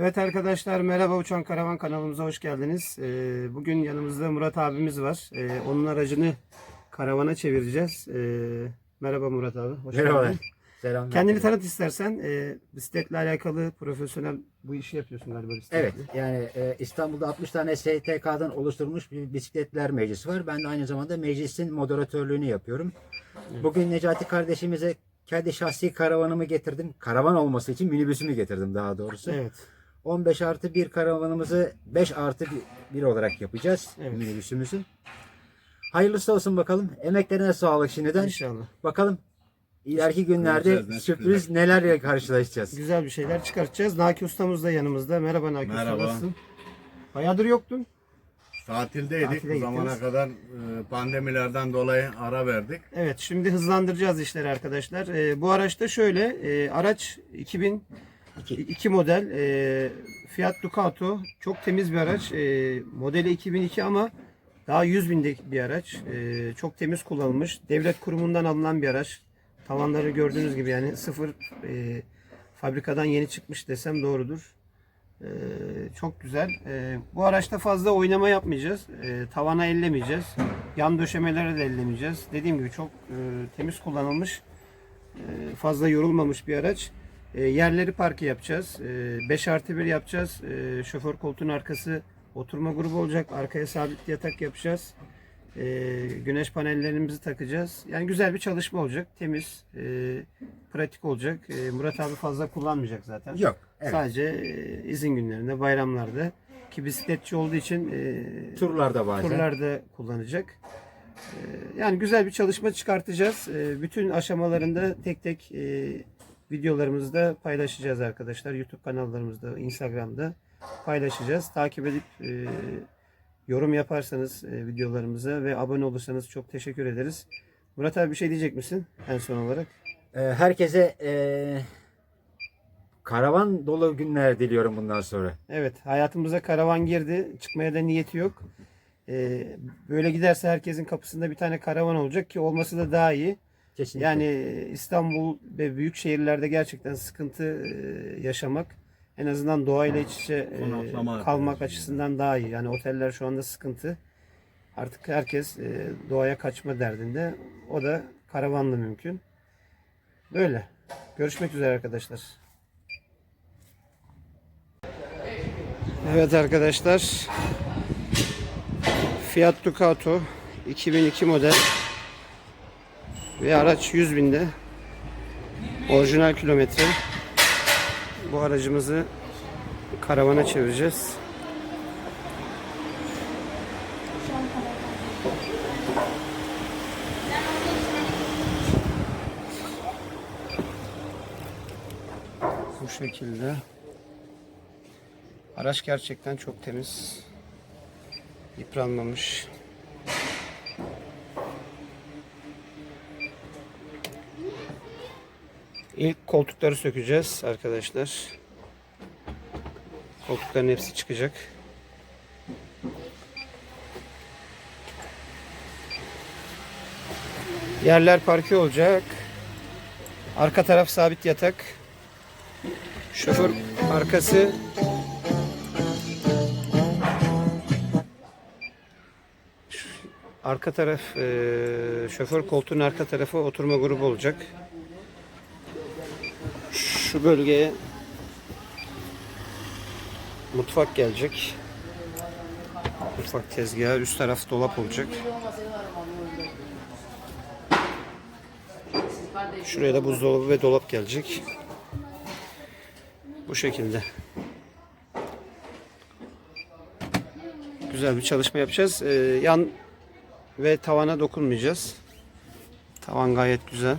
Evet arkadaşlar merhaba Uçan Karavan kanalımıza hoş geldiniz. Ee, bugün yanımızda Murat abimiz var. Ee, onun aracını karavana çevireceğiz. Ee, merhaba Murat abi. Hoş Merhaba. geldin. Selam. Kendini tanıt istersen. Ee, bisikletle alakalı profesyonel bu işi yapıyorsun galiba bisikletle. Evet yani e, İstanbul'da 60 tane STK'dan oluşturulmuş bir bisikletler meclisi var. Ben de aynı zamanda meclisin moderatörlüğünü yapıyorum. Bugün Necati kardeşimize kendi şahsi karavanımı getirdim. Karavan olması için minibüsümü getirdim daha doğrusu. Evet. 15 artı 1 karavanımızı 5 artı 1 olarak yapacağız Evet. minibüsümüzü. Hayırlısı olsun bakalım. Emeklerine sağlık şimdiden. İnşallah. Bakalım ileriki günlerde sürpriz nelerle karşılaşacağız. Güzel bir şeyler çıkartacağız. Naki ustamız da yanımızda. Merhaba Naki usta, Merhaba. nasılsın? Bayağıdır yoktun. Tatildeydik. Tatile Bu zamana gittiniz. kadar e, pandemilerden dolayı ara verdik. Evet şimdi hızlandıracağız işleri arkadaşlar. Ee, bu araçta şöyle e, araç 2002 İki. model e, Fiat Ducato çok temiz bir araç. E, modeli 2002 ama daha 100 binlik bir araç. E, çok temiz kullanılmış. Devlet kurumundan alınan bir araç. Tavanları gördüğünüz gibi yani sıfır e, fabrikadan yeni çıkmış desem doğrudur. E, çok güzel. E, bu araçta fazla oynama yapmayacağız. E, tavana ellemeyeceğiz. Yan döşemelere de ellemeyeceğiz. Dediğim gibi çok e, temiz kullanılmış. e, fazla yorulmamış bir araç. E, yerleri parke yapacağız. 5 artı 1 yapacağız. E, şoför koltuğun arkası oturma grubu olacak. Arkaya sabit yatak yapacağız. E, güneş panellerimizi takacağız. Yani güzel bir çalışma olacak. Temiz, e, pratik olacak. E, Murat abi fazla kullanmayacak zaten. Yok. Evet. Sadece e, izin günlerinde, bayramlarda ki bisikletçi olduğu için e, Turlarda bazen. turlarda kullanacak. E, yani güzel bir çalışma çıkartacağız. E, bütün aşamalarında tek tek e, videolarımızda paylaşacağız arkadaşlar. YouTube kanallarımızda, Instagram'da paylaşacağız. Takip edip e, yorum yaparsanız e, videolarımıza ve abone olursanız çok teşekkür ederiz. Murat abi bir şey diyecek misin en son olarak? Ee, herkese ee, karavan dolu günler diliyorum bundan sonra. Evet, hayatımıza karavan girdi. Çıkmaya da niyeti yok. Ee, böyle giderse herkesin kapısında bir tane karavan olacak ki olması da daha iyi. Kesinlikle. Yani İstanbul ve büyük şehirlerde gerçekten sıkıntı e, yaşamak en azından doğayla iç içe e, Konaklama kalmak açısından daha iyi. Yani oteller şu anda sıkıntı. Artık herkes e, doğaya kaçma derdinde. O da karavanla mümkün. Böyle. Görüşmek üzere arkadaşlar. Evet arkadaşlar. Fiat Ducato 2002 model ve araç 100 binde orijinal kilometre bu aracımızı karavana çevireceğiz. Bu şekilde. Araç gerçekten çok temiz. Yıpranmamış. İlk koltukları sökeceğiz arkadaşlar. Koltukların hepsi çıkacak. Yerler parke olacak. Arka taraf sabit yatak. Şoför arkası arka taraf şoför koltuğun arka tarafı oturma grubu olacak. Şu bölgeye mutfak gelecek. Mutfak tezgahı üst taraf dolap olacak. Şuraya da buzdolabı ve dolap gelecek. Bu şekilde. Güzel bir çalışma yapacağız. Ee, yan ve tavana dokunmayacağız. Tavan gayet güzel.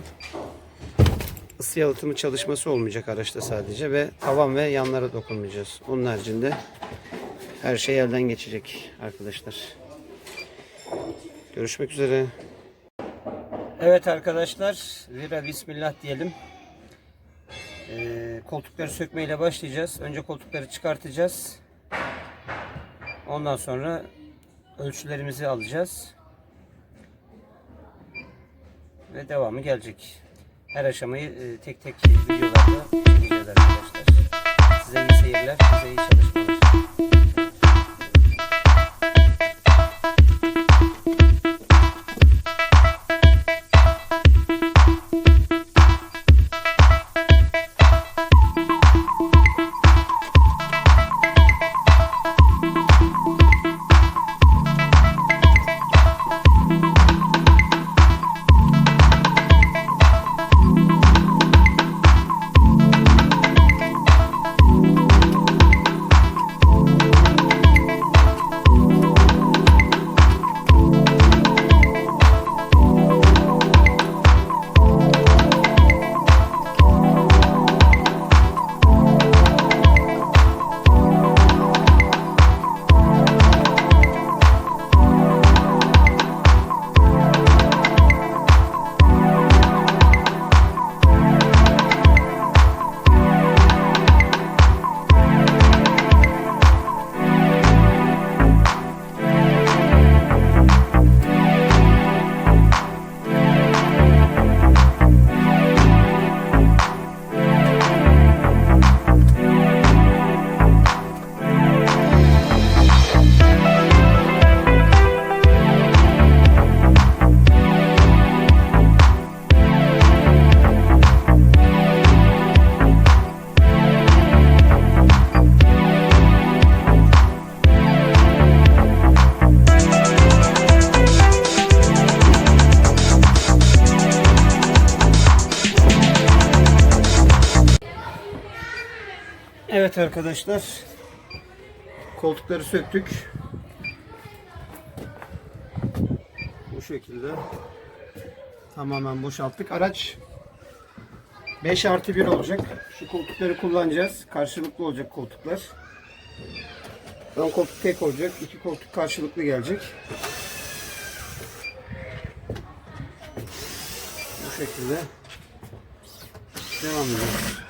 Isı yalıtımı çalışması olmayacak araçta sadece ve tavan ve yanlara dokunmayacağız. Onun haricinde her şey elden geçecek arkadaşlar. Görüşmek üzere. Evet arkadaşlar, vira bismillah diyelim. Ee, koltukları sökmeyle başlayacağız. Önce koltukları çıkartacağız. Ondan sonra ölçülerimizi alacağız. Ve devamı gelecek. Her aşamayı e, tek tek videolarda çekeceğiz Evet arkadaşlar. Koltukları söktük. Bu şekilde. Tamamen boşalttık. Araç 5 artı 1 olacak. Şu koltukları kullanacağız. Karşılıklı olacak koltuklar. Ön koltuk tek olacak. iki koltuk karşılıklı gelecek. Bu şekilde devam ediyoruz.